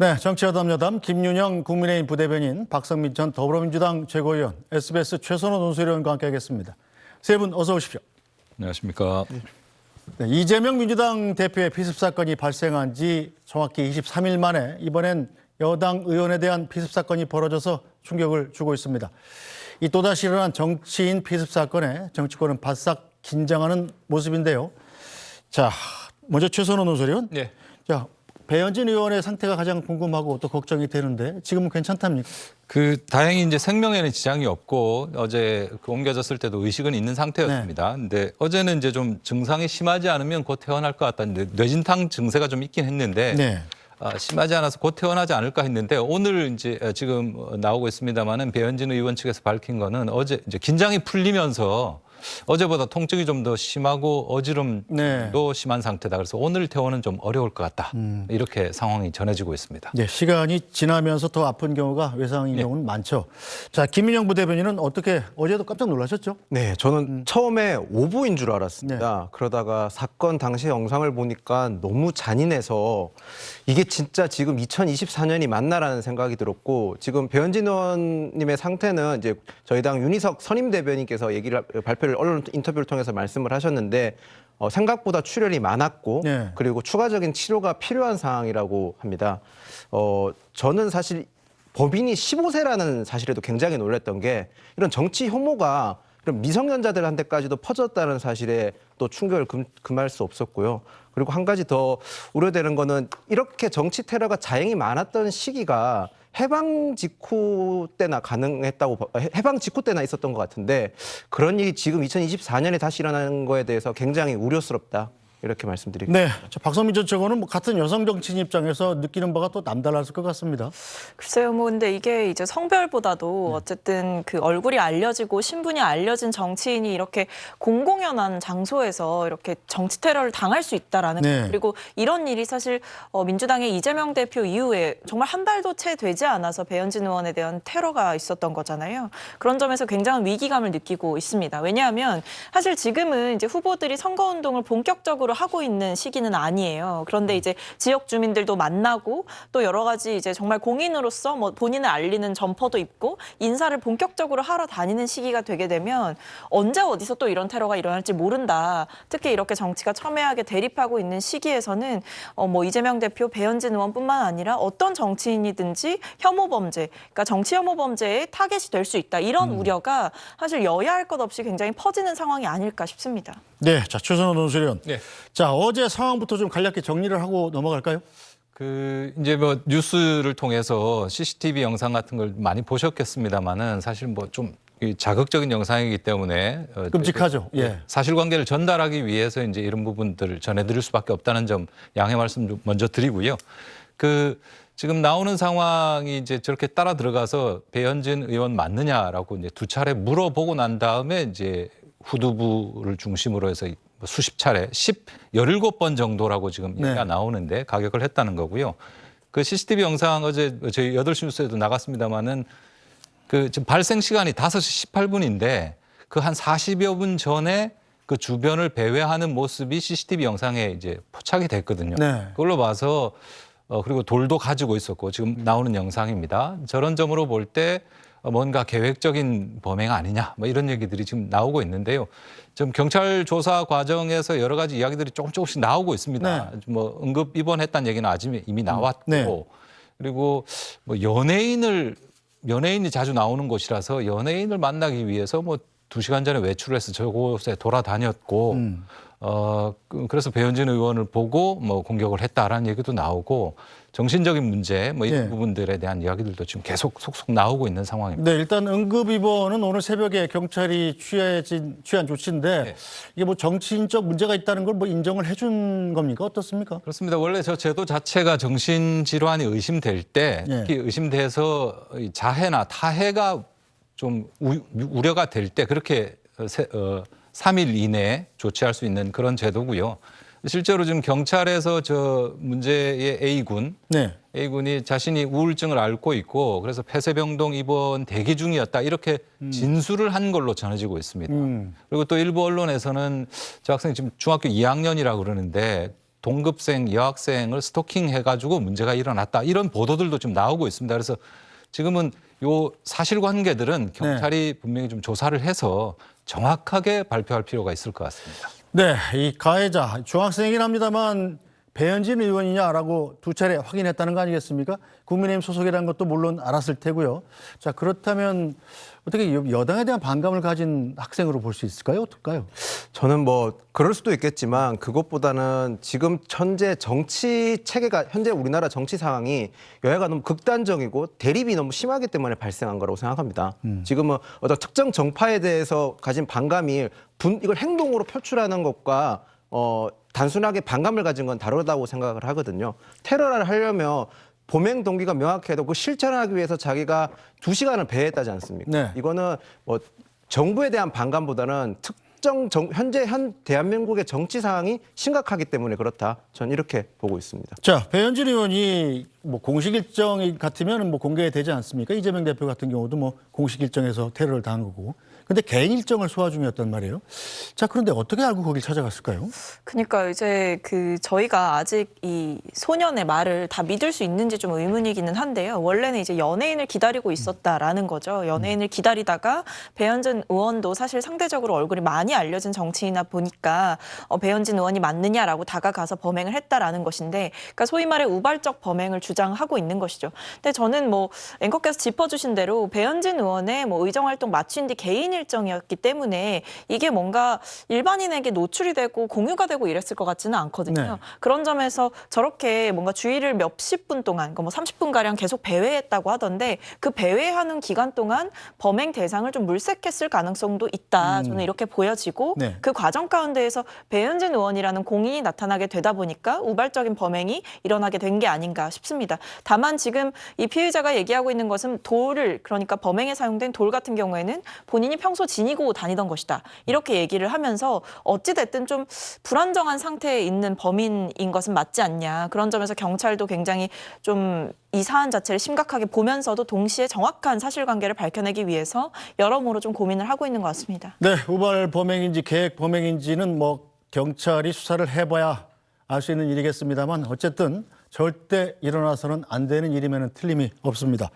네, 정치여담 여담 김윤영 국민의힘 부대변인 박성민 전 더불어민주당 최고위원 SBS 최선호 논술위원과 함께하겠습니다. 세 분 어서 오십시오. 안녕하십니까. 네, 이재명 민주당 대표의 피습 사건이 발생한 지 정확히 23일 만에 이번엔 여당 의원에 대한 피습 사건이 벌어져서 충격을 주고 있습니다. 이 또다시 일어난 정치인 피습 사건에 정치권은 바싹 긴장하는 모습인데요. 자, 먼저 최선호 논술위원. 네. 자, 배현진 의원의 상태가 가장 궁금하고 또 걱정이 되는데 지금은 괜찮답니까? 그 다행히 이제 생명에는 지장이 없고 어제 그 옮겨졌을 때도 의식은 있는 상태였습니다. 근데 어제는 이제 좀 증상이 심하지 않으면 곧 퇴원할 것 같다는데 뇌진탕 증세가 좀 있긴 했는데 네. 아, 심하지 않아서 곧 퇴원하지 않을까 했는데 오늘 이제 지금 나오고 있습니다만은 배현진 의원 측에서 밝힌 거는 어제 이제 긴장이 풀리면서 어제보다 통증이 좀 더 심하고 어지럼도 네. 심한 상태다. 그래서 오늘 퇴원은 좀 어려울 것 같다. 이렇게 상황이 전해지고 있습니다. 네, 시간이 지나면서 더 아픈 경우가 외상인 네. 경우는 많죠. 자, 김민영 부대변인은 어떻게 어제도 깜짝 놀라셨죠? 네, 저는 처음에 오보인 줄 알았습니다. 그러다가 사건 당시 영상을 보니까 너무 잔인해서 이게 진짜 지금 2024년이 맞나라는 생각이 들었고 지금 배현진 의원님의 상태는 이제 저희 당 윤희석 선임 대변인께서 얘기를 발표를 언론 인터뷰를 통해서 말씀을 하셨는데 어, 생각보다 출혈이 많았고 네. 그리고 추가적인 치료가 필요한 상황이라고 합니다. 어, 저는 사실 법인이 15세라는 사실에도 굉장히 놀랐던 게 이런 정치 혐오가 이런 미성년자들한테까지도 퍼졌다는 사실에 또 충격을 금, 금할 수 없었고요. 그리고 한 가지 더 우려되는 거는 이렇게 정치 테러가 자행이 많았던 시기가 해방 직후 때나 가능했다고 해방 직후 때나 있었던 것 같은데 그런 일이 지금 2024년에 다시 일어나는 거에 대해서 굉장히 우려스럽다 이렇게 말씀드리겠습니다. 네, 자, 박성민 전 최고는 뭐 같은 여성 정치인 입장에서 느끼는 바가 또 남달랐을 것 같습니다. 글쎄요, 뭐 근데 이게 이제 성별보다도 어쨌든 그 얼굴이 알려지고 신분이 알려진 정치인이 이렇게 공공연한 장소에서 이렇게 정치 테러를 당할 수 있다라는 네. 것 그리고 이런 일이 사실 어, 민주당의 이재명 대표 이후에 정말 한 달도 채 되지 않아서 배현진 의원에 대한 테러가 있었던 거잖아요. 그런 점에서 굉장한 위기감을 느끼고 있습니다. 왜냐하면 사실 지금은 이제 후보들이 선거 운동을 본격적으로 하고 있는 시기는 아니에요. 그런데 이제 지역 주민들도 만나고 또 여러 가지 이제 정말 공인으로서 뭐 본인을 알리는 점퍼도 있고 인사를 본격적으로 하러 다니는 시기가 되게 되면 언제 어디서 또 이런 테러가 일어날지 모른다. 특히 이렇게 정치가 첨예하게 대립하고 있는 시기에서는 어 뭐 이재명 대표, 배현진 의원뿐만 아니라 어떤 정치인이든지 혐오 범죄, 그러니까 정치 혐오 범죄의 타겟이 될 수 있다. 이런 우려가 사실 여야 할 것 없이 굉장히 퍼지는 상황이 아닐까 싶습니다. 네, 자, 최선호 논술위원. 네. 자, 어제 상황부터 좀 간략히 정리를 하고 넘어갈까요? 그 이제 뭐 뉴스를 통해서 CCTV 영상 같은 걸 많이 보셨겠습니다만은 사실 뭐좀 자극적인 영상이기 때문에 어, 끔찍하죠. 예. 사실관계를 전달하기 위해서 이제 이런 부분들을 전해드릴 수밖에 없다는 점 양해 말씀 좀 먼저 드리고요. 그 지금 나오는 상황이 이제 저렇게 따라 들어가서 배현진 의원 맞느냐라고 이제 두 차례 물어보고 난 다음에 이제 후두부를 중심으로 해서 뭐 수십 차례, 십 열일곱 번 정도라고 지금 네. 얘기가 나오는데 가격을 했다는 거고요. 그 CCTV 영상 어제 저희 여덟 시 뉴스에도 나갔습니다마는 그 지금 발생 시간이 5시 18분인데 그한 40여 분 전에 그 주변을 배회하는 모습이 CCTV 영상에 이제 포착이 됐거든요. 네. 그걸로 봐서 어 그리고 돌도 가지고 있었고 지금 나오는 영상입니다. 저런 점으로 볼때 뭔가 계획적인 범행 아니냐 뭐 이런 얘기들이 지금 나오고 있는데요. 지금 경찰 조사 과정에서 여러 가지 이야기들이 조금 조금씩 나오고 있습니다. 뭐 응급 입원했다는 얘기는 아직 이미 나왔고 네. 그리고 뭐 연예인을 연예인이 자주 나오는 곳이라서 연예인을 만나기 위해서 뭐 두 시간 전에 외출을 해서 저곳에 돌아다녔고 음. 어 그- 그래서 배현진 의원을 보고 뭐 공격을 했다라는 얘기도 나오고 정신적인 문제 뭐 이 런 예. 부분들에 대한 이야기들도 지금 계속 속속 나오고 있는 상황입니다. 네, 일단 응급 입원은 오늘 새벽에 경찰이 취해진 취한 조치인데 네. 이게 뭐 정치인적 문제가 있다는 걸 뭐 인정을 해준 겁니까? 어떻습니까? 그렇습니다. 원래 저 제도 자체가 정신 질환이 의심될 때 예. 특히 의심돼서 이 자해나 타해가 좀 우, 우려가 될 때 그렇게 어, 세, 어, 3일 이내에 조치할 수 있는 그런 제도고요. 실제로 지금 경찰에서 저 문제의 A군 네. A군이 자신이 우울증을 앓고 있고 그래서 폐쇄병동 입원 대기 중이었다 이렇게 진술을 한 걸로 전해지고 있습니다. 음. 그리고 또 일부 언론에서는 저 학생이 지금 중학교 2학년이라고 그러는데 동급생 여학생을 스토킹 해가지고 문제가 일어났다 이런 보도들도 좀 나오고 있습니다. 그래서 지금은 요 사실관계들은 경찰이 분명히 좀 조사를 해서 정확하게 발표할 필요가 있을 것 같습니다. 네, 이 가해자 중학생이긴 합니다만 배현진 의원이냐라고 두 차례 확인했다는 거 아니겠습니까? 국민의힘 소속이라는 것도 물론 알았을 테고요. 자 그렇다면 어떻게 여- 여당에 대한 반감을 가진 학생으로 볼 수 있을까요? 어떨까요? 저는 뭐 그럴 수도 있겠지만 그것보다는 지금 현재 정치 체계가 현재 우리나라 정치 상황이 여야가 너무 극단적이고 대립이 너무 심하기 때문에 발생한 거라고 생각합니다. 지금은 어떤 특정 정파에 대해서 가진 반감이 분 이걸 행동으로 표출하는 것과 어 단순하게 반감을 가진 건 다르다고 생각을 하거든요. 테러를 하려면 범행 동기가 명확해도 그 실천하기 위해서 자기가 두 시간을 배회했다지 않습니까? 네. 이거는 뭐 정부에 대한 반감보다는 특정 정, 현재 현 대한민국의 정치 상황이 심각하기 때문에 그렇다. 전 이렇게 보고 있습니다. 자 배현진 의원이 뭐 공식 일정 같으면 뭐 공개되지 않습니까? 이재명 대표 같은 경우도 뭐 공식 일정에서 테러를 당한 거고. 근데 개인 일정을 소화 중이었단 말이에요. 자 그런데 어떻게 알고 거길 찾아갔을까요? 그러니까 이제 그 저희가 아직 이 소년의 말을 다 믿을 수 있는지 좀 의문이기는 한데요. 원래는 이제 연예인을 기다리고 있었다라는 거죠. 연예인을 기다리다가 배현진 의원도 사실 상대적으로 얼굴이 많이 알려진 정치인이다 보니까 어, 배현진 의원이 맞느냐라고 다가가서 범행을 했다라는 것인데, 그러니까 소위 말해 우발적 범행을 주장하고 있는 것이죠. 근데 저는 뭐 앵커께서 짚어주신 대로 배현진 의원의 뭐 의정 활동 마친 뒤 개인 일 정이었기 때문에 이게 뭔가 일반인에게 노출이 되고 공유가 되고 이랬을 것 같지는 않거든요. 네. 그런 점에서 저렇게 뭔가 주의를 몇십 분 동안, 그러니까 뭐 30분 가량 계속 배회했다고 하던데 그 배회하는 기간 동안 범행 대상을 좀 물색했을 가능성도 있다. 저는 이렇게 보여지고 네. 그 과정 가운데에서 배현진 의원이라는 공인이 나타나게 되다 보니까 우발적인 범행이 일어나게 된 게 아닌가 싶습니다. 다만 지금 이 피의자가 얘기하고 있는 것은 돌을 그러니까 범행에 사용된 돌 같은 경우에는 본인이 평소 지니고 다니던 것이다. 이렇게 얘기를 하면서 어찌 됐든 좀 불안정한 상태에 있는 범인인 것은 맞지 않냐. 그런 점에서 경찰도 굉장히 좀 이 사안 자체를 심각하게 보면서도 동시에 정확한 사실관계를 밝혀내기 위해서 여러모로 좀 고민을 하고 있는 것 같습니다. 네, 우발 범행인지 계획 범행인지는 뭐 경찰이 수사를 해봐야 알 수 있는 일이겠습니다만 어쨌든 절대 일어나서는 안 되는 일임에는 틀림이 없습니다.